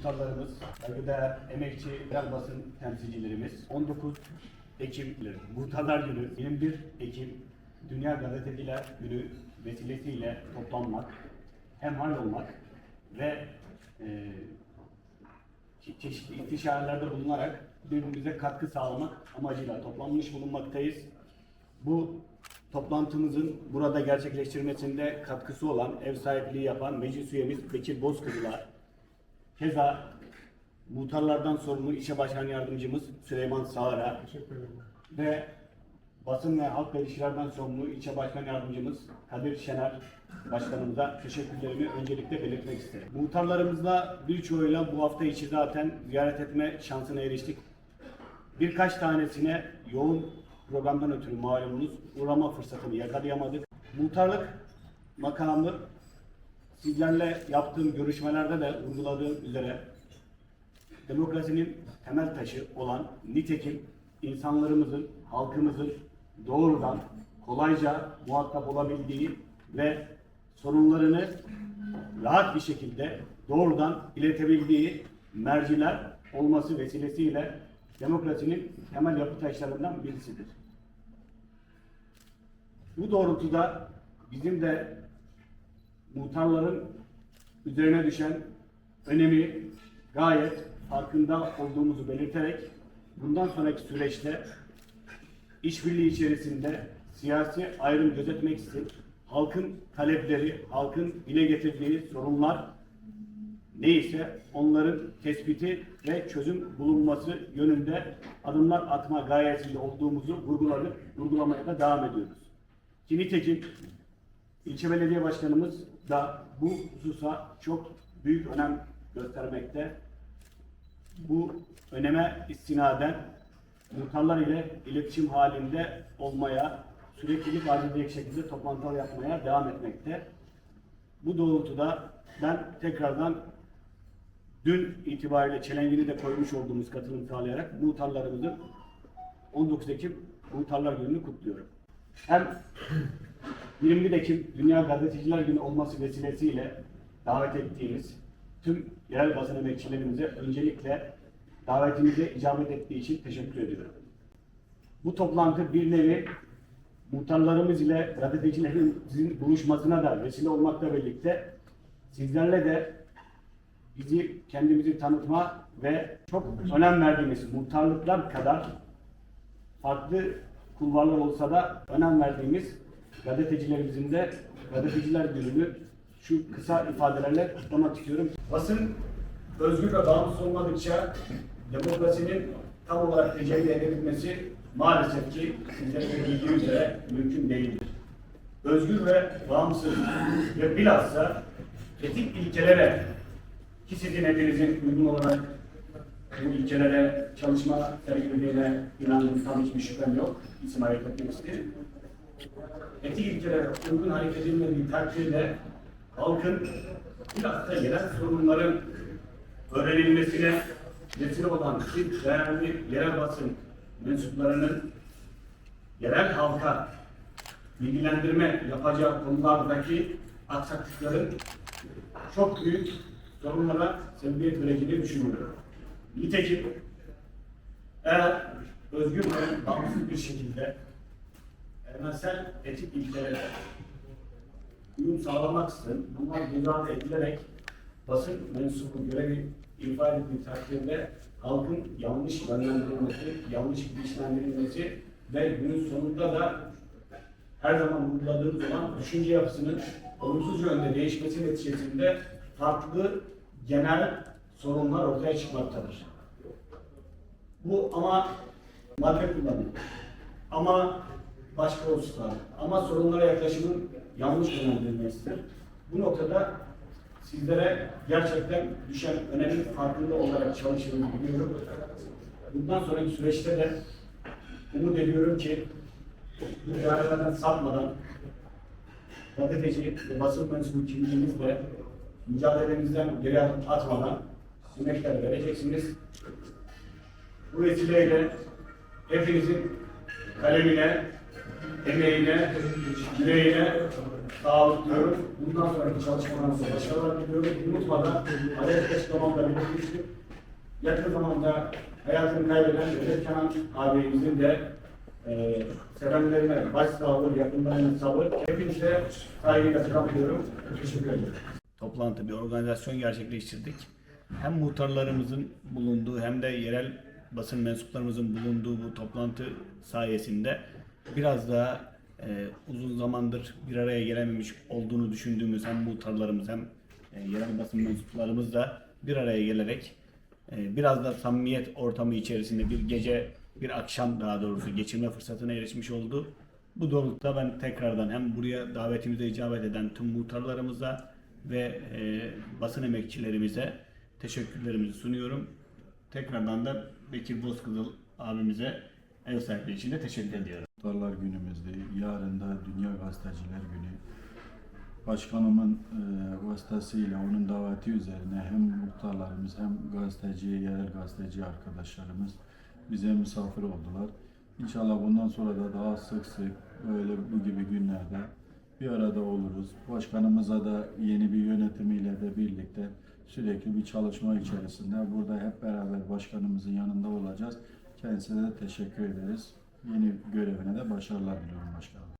muhtarlarımız, saygıdeğer emekçi yerel basın temsilcilerimiz, 19 Ekim Muhtarlar Günü, 21 Ekim Dünya Gazeteciler Günü vesilesiyle toplanmak, hemhal olmak ve e, çe- çeşitli istişarelerde bulunarak birbirimize katkı sağlamak amacıyla toplanmış bulunmaktayız. Bu toplantımızın burada gerçekleştirmesinde katkısı olan, ev sahipliği yapan meclis üyemiz Bekir Bozkırlı'la, keza muhtarlardan sorumlu ilçe başkan yardımcımız Süleyman Sağar'a ve basın ve halk ilişkilerden sorumlu ilçe başkan yardımcımız Kadir Şener başkanımıza teşekkürlerimi öncelikle belirtmek isterim. Muhtarlarımızla birçoğuyla bu hafta içi zaten ziyaret etme şansına eriştik. Birkaç tanesine yoğun programdan ötürü malumunuz uğrama fırsatını yakalayamadık. Muhtarlık makamı sizlerle yaptığım görüşmelerde de vurguladığım üzere demokrasinin temel taşı olan nitekim insanlarımızın, halkımızın doğrudan kolayca muhatap olabildiği ve sorunlarını rahat bir şekilde doğrudan iletebildiği merciler olması vesilesiyle demokrasinin temel yapı taşlarından birisidir. Bu doğrultuda bizim de muhtarların üzerine düşen önemi gayet farkında olduğumuzu belirterek bundan sonraki süreçte işbirliği içerisinde siyasi ayrım gözetmeksizin halkın talepleri, halkın dile getirdiği sorunlar neyse onların tespiti ve çözüm bulunması yönünde adımlar atma gayesinde olduğumuzu vurguladık, vurgulamaya da devam ediyoruz. Ki nitekim ilçe belediye başkanımız da bu hususa çok büyük önem göstermekte. Bu öneme istinaden muhtarlar ile iletişim halinde olmaya, süreklilik halindeki şekilde toplantılar yapmaya devam etmekte. Bu doğrultuda ben tekrardan dün itibariyle çelengini de koymuş olduğumuz katılım sağlayarak muhtarlarımızın 19 Ekim Muhtarlar Günü'nü kutluyorum. Hem 21 Ekim Dünya Gazeteciler Günü olması vesilesiyle davet ettiğimiz tüm yerel basın emekçilerimize öncelikle davetimize icabet ettiği için teşekkür ediyorum. Bu toplantı bir nevi muhtarlarımız ile gazetecilerin buluşmasına da vesile olmakla birlikte sizlerle de bizi kendimizi tanıtma ve çok önem verdiğimiz muhtarlıklar kadar farklı kulvarlar olsa da önem verdiğimiz gazetecilerimizin de gazeteciler gününü şu kısa ifadelerle kutlamak istiyorum. Basın özgür ve bağımsız olmadıkça demokrasinin tam olarak tecelli edebilmesi maalesef ki sizlerin bildiği üzere mümkün değildir. Özgür ve bağımsız ve bilhassa etik ilkelere ki sizin hepinizin uygun olarak bu ilkelere çalışma sergilediğine inandığım tam hiçbir şüphem yok. Etmek isterim. Etik ilkelere uygun hareket edilmediği takdirde halkın bilhassa gelen sorunların öğrenilmesine vesile olan bir değerli yerel basın mensuplarının yerel halka bilgilendirme yapacağı konulardaki aksaklıkların çok büyük sorunlara sebebiyet vereceğini düşünüyorum. Nitekim eğer özgür ve bağımsız bir şekilde evrensel etik ilkelere uyum sağlamaksızın bunlar ardı edilerek basın mensubu görevi ifa ettiği takdirde halkın yanlış yönlendirilmesi, yanlış bilinçlendirilmesi ve günün sonunda da her zaman vurguladığımız olan düşünce yapısının olumsuz yönde değişmesi neticesinde farklı genel sorunlar ortaya çıkmaktadır. Bu ama madde kullanımı, ama başka hususlar, ama sorunlara yaklaşımın yanlış yönlendirilmesidir. Bu noktada sizlere gerçekten düşen önemli farkında olarak çalıştığını biliyorum. Bundan sonraki süreçte de umut ediyorum ki bu mücadelelerden sapmadan gazeteci ve basın mensubu kimliğimizle mücadelemizden geri adım atmadan emekler vereceksiniz. Bu vesileyle hepinizin kalemine, emeğine, yüreğine sağlık diyorum. Bundan sonraki çalışmalarınızda başarılar diliyorum. Unutmadan Adalet açıklamamda belirtmiştim. Yakın zamanda hayatını kaybeden Recep Kenan abimizin de e, sevenlerine başsağlığı, yakınlarına sabır. Hepinize saygıyla selamlıyorum. Teşekkür ederim. Toplantı, bir organizasyon gerçekleştirdik. Hem muhtarlarımızın bulunduğu hem de yerel basın mensuplarımızın bulunduğu bu toplantı sayesinde biraz daha e, uzun zamandır bir araya gelememiş olduğunu düşündüğümüz hem muhtarlarımız hem e, yerel basın mensuplarımız da bir araya gelerek e, biraz da samimiyet ortamı içerisinde bir gece, bir akşam daha doğrusu geçirme fırsatına erişmiş oldu. Bu doğrultuda ben tekrardan hem buraya davetimize icabet eden tüm muhtarlarımıza ve e, basın emekçilerimize teşekkürlerimizi sunuyorum. Tekrardan da Bekir Bozkızıl abimize ev sahipliği için de teşekkür ediyorum. Muhtarlar günümüzde, yarın da Dünya Gazeteciler Günü. Başkanımın e, vasıtasıyla onun daveti üzerine hem muhtarlarımız hem gazeteci, yerel gazeteci arkadaşlarımız bize misafir oldular. İnşallah bundan sonra da daha sık sık böyle bu gibi günlerde bir arada oluruz. Başkanımıza da yeni bir yönetimiyle de birlikte sürekli bir çalışma içerisinde burada hep beraber başkanımızın yanında olacağız. Kendisine de teşekkür ederiz. Yeni görevine de başarılar diliyorum başkanım.